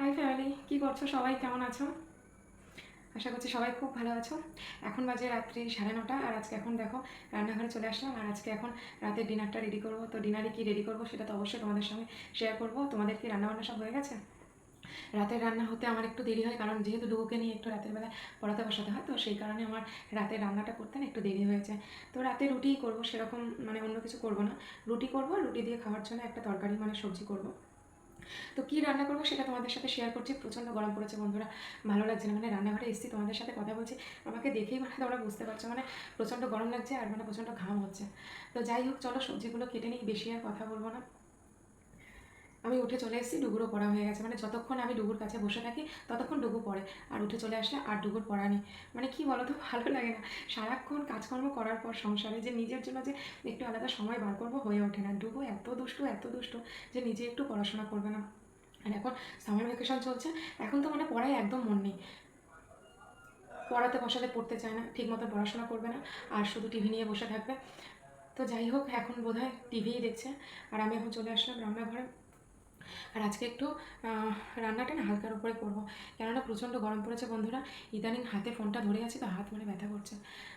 High family কী করছ? সবাই কেমন আছো? আশা করছি সবাই খুব ভালো আছো। এখন বাজে রাত্রি সাড়ে নটা, আর আজকে এখন দেখো, রান্নাঘরে চলে আসলাম, আর আজকে এখন রাতের ডিনারটা রেডি করব। তো ডিনারে কি রেডি করব সেটা তো অবশ্যই তোমাদের সঙ্গে শেয়ার করব। তোমাদের কি রান্নাবান্না সব হয়ে গেছে? রাতের রান্না হতে আমার একটু দেরি হয়, কারণ যেহেতু ডুবুকে নিয়ে একটু রাতের বেলায় পড়াতে বসাতে হয়, তো সেই কারণে আমার রাতের রান্নাটা করতে না একটু দেরি হয়েছে। তো রাতে রুটিই করব, সেরকম মানে অন্য কিছু করব না। রুটি করব, রুটি দিয়ে খাওয়ার জন্য একটা তরকারি মানে সবজি করব। তো কী রান্না করব সেটা তোমাদের সাথে শেয়ার করছি, প্রচণ্ড গরম পড়েছে বন্ধুরা, ভালো লাগছে না মানে রান্নাঘরে এসেছি তোমাদের সাথে কথা বলছি, আমাকে দেখেই মানে তোমরা বুঝতে পারছ মানে প্রচণ্ড গরম লাগছে আর মানে প্রচণ্ড ঘাম হচ্ছে। তো যাই হোক, চলো সবজিগুলো কেটে নিই, বেশি আর কথা বলব না। আমি উঠে চলে এসেছি, ডুগুরও পড়া হয়ে গেছে। মানে যতক্ষণ আমি ডুগুর কাছে বসে থাকি, ততক্ষণ ডুগু পড়ে। আর উঠে চলে আসলে আর ডুগুর পড়া নেই। মানে কি বলো তো ভালো লাগে না। সারাক্ষণ কাজকর্ম করার পর সংসারে যে নিজের জন্য যে একটু আলাদা সময় বার করব হয়ে ওঠে না। ডুগু এত দুষ্টু এত দুষ্টু যে নিজে একটু পড়াশোনা করবে না। আর এখন সামার ভ্যাকেশন চলছে, এখন তো মানে পড়ায় একদম মন নেই। পড়াতে বসালে পড়তে চায় না ঠিক মতো পড়াশোনা করবে না, আর শুধু টিভি নিয়ে বসে থাকবে। তো যাই হোক, এখন বোধ হয় টিভিই দেখছে। আর আমি এখন চলে আসলাম রান্নাঘরে। আর আজকে একটু রান্নাটা না হালকার উপরে করব। কেননা প্রচণ্ড গরম পড়েছে বন্ধুরা, ইদানিং হাতে ফোনটা ধরে আছি তো হাত মানে ব্যথা করছে।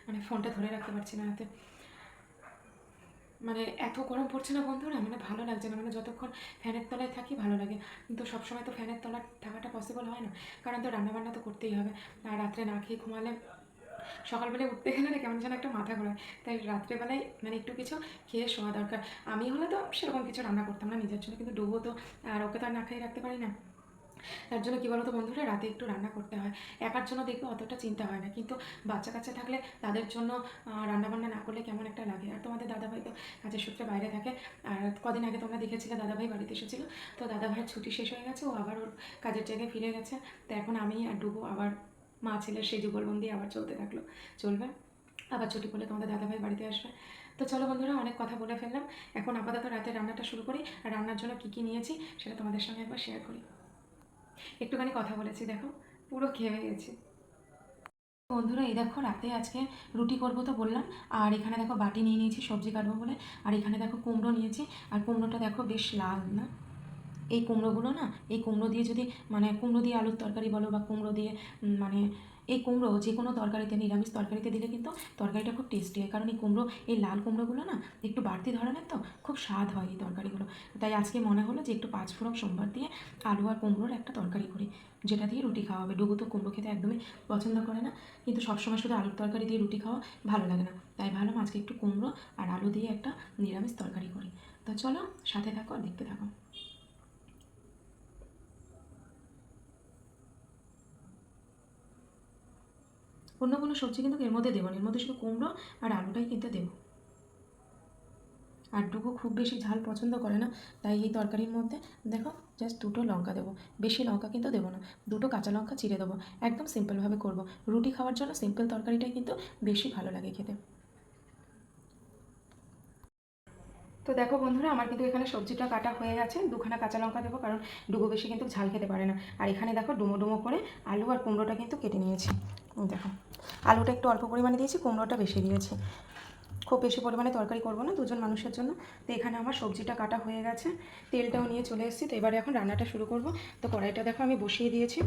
মানে ফোনটা ধরে রাখতে পারছি না হাতে। মানে এত গরম পড়ছে না বন্ধুরা মানে ভালো লাগছে না। মানে যতক্ষণ ফ্যানের তলায় থাকি ভালো লাগে। কিন্তু সবসময় তো ফ্যানের তলায় থাকাটা পসিবল হয় না। কারণ তো রান্নাবান্না তো করতেই হবে। আর রাত্রে না খেয়ে ঘুমালে সকালবেলায় উঠতে গেলে না কেমন যেন একটা মাথা ঘোরায়। তাই রাত্রেবেলায় মানে একটু কিছু খেয়ে শোয়া দরকার। আমি হলে তো সেরকম কিছু রান্না করতাম না নিজের জন্য, কিন্তু ডুবো তো, আর ওকে তো আর না খাইয়ে রাখতে পারি না। তার জন্য কী বলতো বন্ধুরা, রাতে একটু রান্না করতে হয়। একার জন্য দেখবে অতটা চিন্তা হয় না, কিন্তু বাচ্চা কাচ্চা থাকলে তাদের জন্য রান্নাবান্না না করলে কেমন একটা লাগে। আর তোমাদের দাদাভাই তো কাজের সূত্রে বাইরে থাকে। আর কদিন আগে তোমরা দেখেছিলে দাদাভাই বাড়িতে এসেছিল। তো দাদাভাইয়ের ছুটি শেষ হয়ে গেছে, ও আবার ওর কাজের জায়গায় ফিরে গেছে। তো এখন আমি আর ডুবো আবার মা ছেলের সেই যুগলবন্দি আবার চলতে থাকল। চলবে। আবার ছুটি পড়লে তোমাদের দাদাভাই বাড়িতে আসবে। তো চলো বন্ধুরা, অনেক কথা বলে ফেললাম। এখন আপাতত রাতে রান্নাটা শুরু করি আর রান্নার জন্য কী কী নিয়েছি সেটা তোমাদের সঙ্গে একবার শেয়ার করি। একটুখানি কথা বলেছি, দেখো। পুরো খেয়ে গেছি। বন্ধুরা, এই দেখো, রাতে আজকে রুটি করব তো বললাম। আর এখানে দেখো বাটি নিয়ে নিয়েছি, সবজি কাটবো বলে। আর এখানে দেখো কুমড়ো নিয়েছি। আর কুমড়োটা দেখো বেশ লাল, না? এই কুমড়োগুলো না, এই কুমড়ো দিয়ে যদি মানে কুমড়ো দিয়ে আলুর তরকারি বলো বা কুমড়ো দিয়ে মানে এই কুমড়ো যে কোনো তরকারিতে, নিরামিষ তরকারিতে দিলে কিন্তু তরকারিটা খুব টেস্টি হয়। কারণ এই কুমড়ো, এই লাল কুমড়োগুলো না একটু বাড়তি ধরনের তো, খুব স্বাদ হয় এই তরকারিগুলো। তাই আজকে মনে হলো যে একটু পাঁচ ফোড়ন সোমবার দিয়ে আলু আর কুমড়োর একটা তরকারি করি, যেটা দিয়ে রুটি খাওয়া হবে। ডুবু তো কুমড়ো খেতে একদমই পছন্দ করে না, কিন্তু সবসময় শুধু আলুর তরকারি দিয়ে রুটি খাওয়া ভালো লাগে না। তাই ভালো আজকে একটু কুমড়ো আর আলু দিয়ে একটা নিরামিষ তরকারি করি। তো চলো সাথে থাকো আর দেখতে থাকো। অন্য কোনো সবজি কিন্তু এর মধ্যে দেবো না, এর মধ্যে শুধু কুমড়ো আর আলুটাই কিন্তু দেবো। আর ডুবো খুব বেশি ঝাল পছন্দ করে না, তাই এই তরকারির মধ্যে দেখো জাস্ট দুটো লঙ্কা দেবো। বেশি লঙ্কা কিন্তু দেবো না, দুটো কাঁচা লঙ্কা চিড়ে দেবো, একদম সিম্পলভাবে করব। রুটি খাওয়ার জন্য সিম্পল তরকারিটাই কিন্তু বেশি ভালো লাগে খেতে। তো দেখো বন্ধুরা, আমার কিন্তু এখানে সবজিটা কাটা হয়ে গেছে, দুখানা কাঁচা লঙ্কা দেবো কারণ ডুবো বেশি কিন্তু ঝাল খেতে পারে না। আর এখানে দেখো ডুমো ডুমো করে আলু আর কুমড়োটা কিন্তু কেটে নিয়েছি। দেখো, আলুটা একটু অল্প পরিমাণে দিয়েছি, কুমড়োটা বেশি দিয়েছি। খুব বেশি পরিমাণে তরকারি করব না, দুজন মানুষের জন্য। তো এখানে আমার সবজিটা কাটা হয়ে গেছে, তেলটাও নিয়ে চলে এসেছি। তো এবারে এখন রান্নাটা শুরু করব। তো কড়াইটা দেখো আমি বসিয়ে দিয়েছি।